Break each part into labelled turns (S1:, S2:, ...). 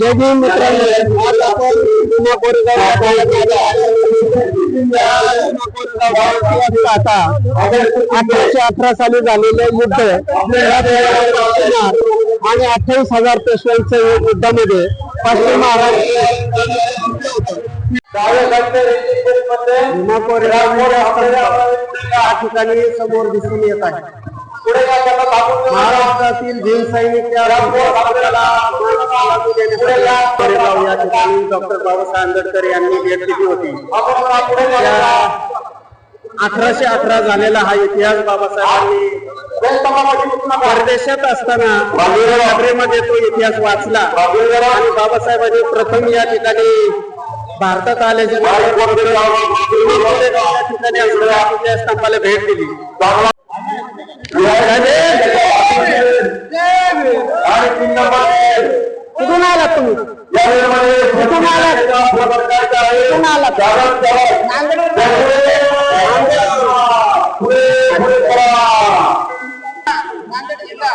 S1: जय भीम मित्रांनो आज आपण भीमा कोरेगाव या भागात भीमा कोरेगाव गावाची आता अठराशे अठरा साली झालेलं युद्ध. या आणि अठ्ठावीस हजार पेशव्यांच्या युद्धामध्ये कोरेगाव या ठिकाणी समोर दिसून येत आहे. महाराष्ट्रातील भीम सैनिक या ठिकाणी डॉक्टर बाबासाहेब आंबेडकर यांनी भेट दिली होती अठराशे अठरा झालेला हा इतिहास बाबासाहेबांनी परदेशात असताना मध्ये तो इतिहास वाचला. आणि बाबासाहेबांनी प्रथम या ठिकाणी भारतात आल्याच्या ठिकाणी स्तंभाला भेट दिली. कुठून आला तुम्ही कुठून आला कुठून आला
S2: नांदेड जिल्हा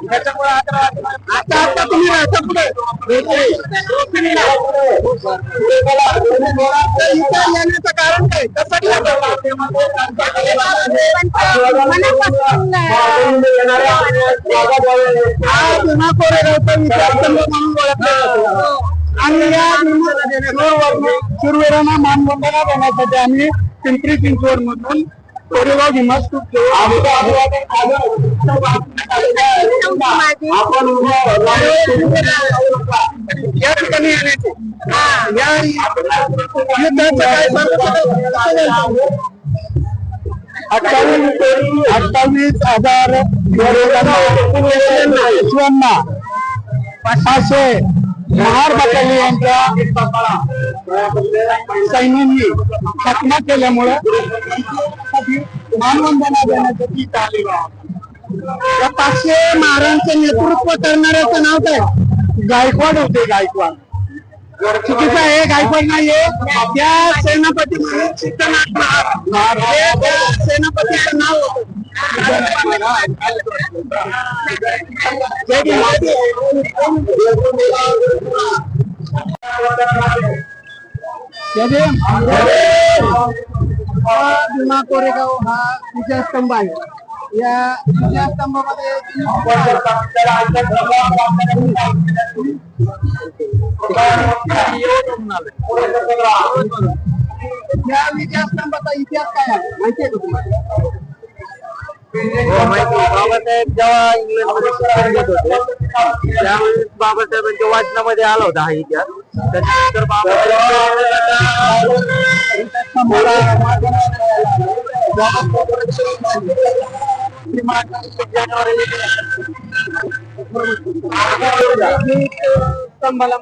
S1: त्याच्यामुळे आता आता आता तुम्ही राहता पुढे इथं येण्याचं कारण काय कशासाठी हा कोरेगावचा विचार म्हणून ओळखला आणि या शूरवीरांना मानवंदना देण्यासाठी आम्ही पिंपरी चिंचवड मधून कोरेगाव भीमा स्तूप या ठिकाणी येण्याचे या युद्धाचं काय सांगू अठ्ठावीस अठ्ठावीस हजार पाचशे महार बटालियनच्या सैन्यांनी चकमा केल्यामुळे मानवंदना देण्यासाठी चाललेलो आहोत या पाचशे महाराजांचं नेतृत्व करणाऱ्याचं नाव काय? गायकवाड होते गायकवाड. चुकीचं आहे गायकवाड नाहीये. त्या सेनापती महाराज. सेनापती जय भीम. जय भीम. हा भीमा कोरेगाव हा विजयस्तंभ आहे या विजयस्तंभामध्ये या विजयस्तंभाचा इतिहास काय आहे माहिती आहे का तुम्हाला हो,
S2: बाबासाहेब जेव्हा इंग्लंडमध्ये शिक्षण घेत होते त्यावेळेस बाबासाहेबांच्या वाचनामध्ये आला होता हा इतिहास. त्याच्यानंतर
S1: बाबासाहेब मानवंदना स्तंभाला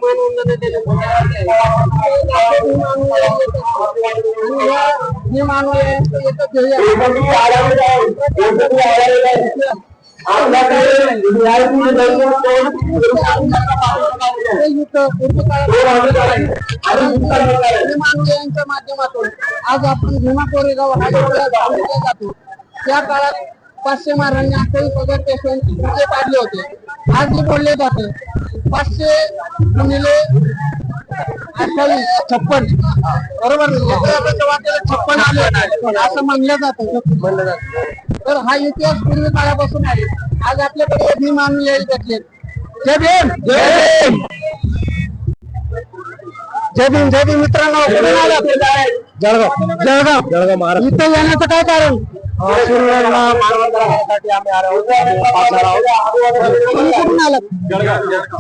S1: माध्यमातून आज आपण भीमा कोरेगाव जातो त्या काळात पाचशे महाराजांनी अठ्ठावीस हजार पेशंट पाडले होते आज जे बोलले जाते. पाचशे गुणिले अठ्ठावीस छप्पन. बरोबर? छप्पन आले. असं म्हणलं जातं. म्हणलं जातं. तर हा इतिहास पूर्वी काळापासून आहे. आज आपल्याकडे भीम अनुयायी भेटले. जय भीम! जय भीम! जय भीम जय भीम. मित्रांनो? जळगाव. जळगाव. जळगाव महाराष्ट्र. इथं येण्याचं काय कारण?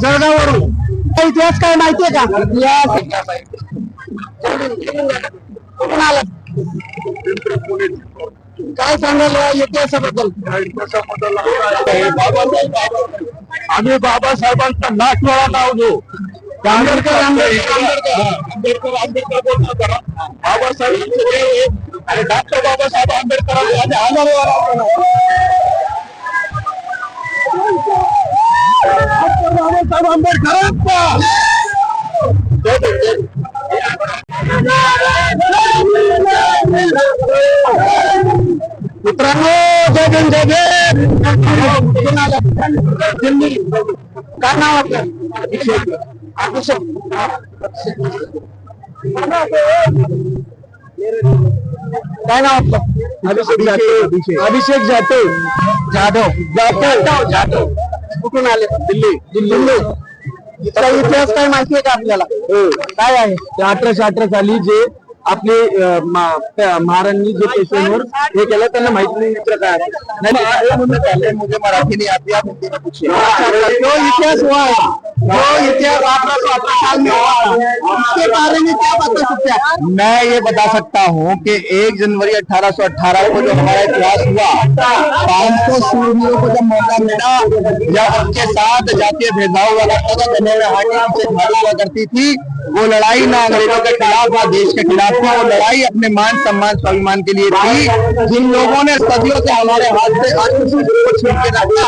S1: जळगाववरून. काय इतिहास काय माहितीये का? इतिहास. कुठून काय सांगाल या इतिहासाबद्दल?
S2: आम्ही बाबासाहेबांचा नाटवाळा नाव घेऊ.
S1: आंबेडकर आंबेडकर.
S2: आंबेडकर आंबेडकर बोलतो जरा बाबासाहेबांचे देव आहे आणि डॉक्टर बाबासाहेब आंबेडकर आणि बाबासाहेब आंबेडकरांचा जय भीम, जय भीम.
S1: मित्रांनो जय भीम जय भीम कुठून आलात? दिल्ली काय नाव आपलं अभिषेक काय नाव आपलं? अभिषेक अभिषेक जाधव. जाधव. जाधव. जाधव. कुठून आले? दिल्ली. दिल्ली. इथला इतिहास काय माहिती आहे का आपल्याला? काय आहे?
S3: अठराशे अठरा साली जे आपले महाराजांनी जे पेशंटवर हे केलं त्यांना माहीत नाही मित्र काय आहे. नाही,
S2: मुझे मराठी नहीं
S1: इतिहास हुआ है. सौ था उसके बारे में क्या बता सकते हैं
S2: मैं ये बता सकता हूँ कि एक जनवरी 1818 को जो हमारा इतिहास हुआ, पाँच सौ सूर्यों को जब मौका मिला जब उनके साथ जातीय भेदभाव करता था उनसे भारी हुआ करती थी, वो लड़ाई ना अंग्रेज़ों के खिलाफ ना देश के खिलाफ थी, वो लड़ाई अपने मान, सम्मान, स्वाभिमान के लिए थी। जिन लोगों ने सदियों से हमारे हाथ से छीन के रखा,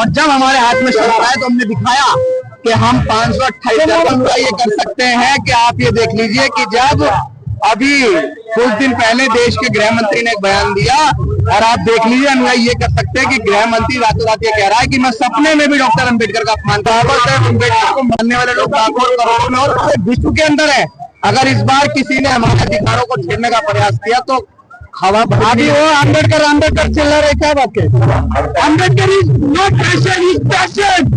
S2: और जब हमारे हाथ में शस्त्र आए तो हमने दिखाया कि हम पाँच सौ अट्ठाईस ये कर सकते हैं कि आप ये देख लीजिए कि जब अभी कुछ दिन पहले देश के गृह मंत्री ने एक बयान दिया और आप देख लीजिए अनुयायी ये कर सकते हैं कि गृह मंत्री रातों रात ये कह रहा है कि मैं सपने में भी डॉक्टर अंबेडकर का अपमान बाबा साहेब अंबेडकर को मानने वाले लोग लाखों करोड़ों में और विश्व के अंदर है। अगर इस बार किसी ने हमारे अधिकारों को छीनने का प्रयास किया तो हवा
S1: अभी वो अंबेडकर अंबेडकर चिल्ला रहे क्या बात के
S2: Ambedkar is not passion is passion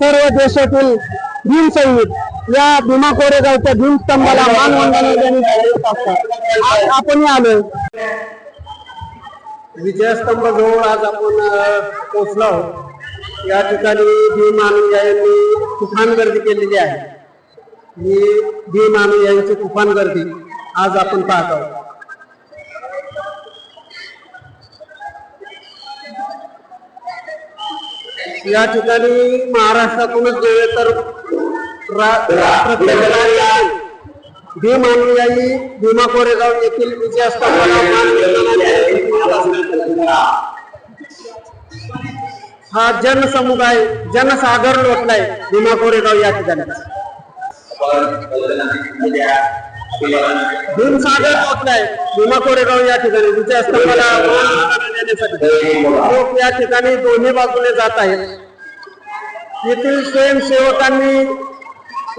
S1: सर्व देशातील भीम सैनिक या भीमा कोरेगावच्या भीम स्तंभाला मानवंदना आपण आलो आलोय विजयस्तंभ जवळ आज आपण पोहोचलो आहोत. या ठिकाणी भीम अनुयायांनी तुफान गर्दी केलेली आहे. ही भीम अनुयायांची तुफान गर्दी आज आपण पाहत आहोत. या ठिकाणी महाराष्ट्रातूनच नव्हे तर रा- भीम अनुयायी भीमा कोरेगाव येथील विजय हा जनसमुदाय जनसागर लोटलाय भीमा कोरेगाव या ठिकाणी. भीमसागर पोहोचलाय भीमा कोरेगाव या ठिकाणी. विजय स्तंभाला लोक या ठिकाणी दोन्ही बाजूने जात आहेत. येथील स्वयंसेवकांनी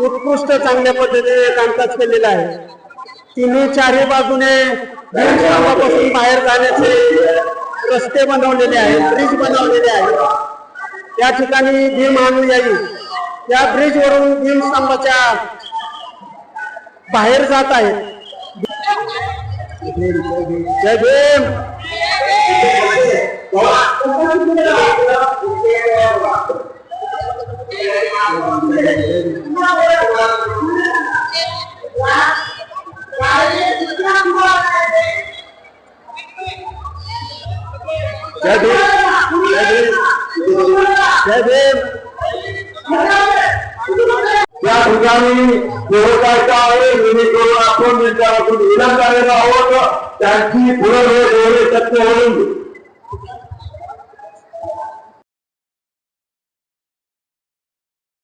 S1: उत्कृष्ट चांगल्या पद्धतीने कामकाज केलेलं आहे. तिन्ही चारही बाजूने भीमस्तंभापासून बाहेर जाण्याचे रस्ते बनवलेले आहेत. ब्रिज बनवलेले आहेत. या ठिकाणी भीम अनुयायी या ब्रिज वरून बाहेर जात आहेत जय भीम जय भीम जय भीम जय भीम
S2: या ठिकाणी व्यवसायाचा आहे जेणेकरून आपण त्यांच्यापासून विलंब झालेला आहोत त्यांची पुढे डोळे सत्य होऊन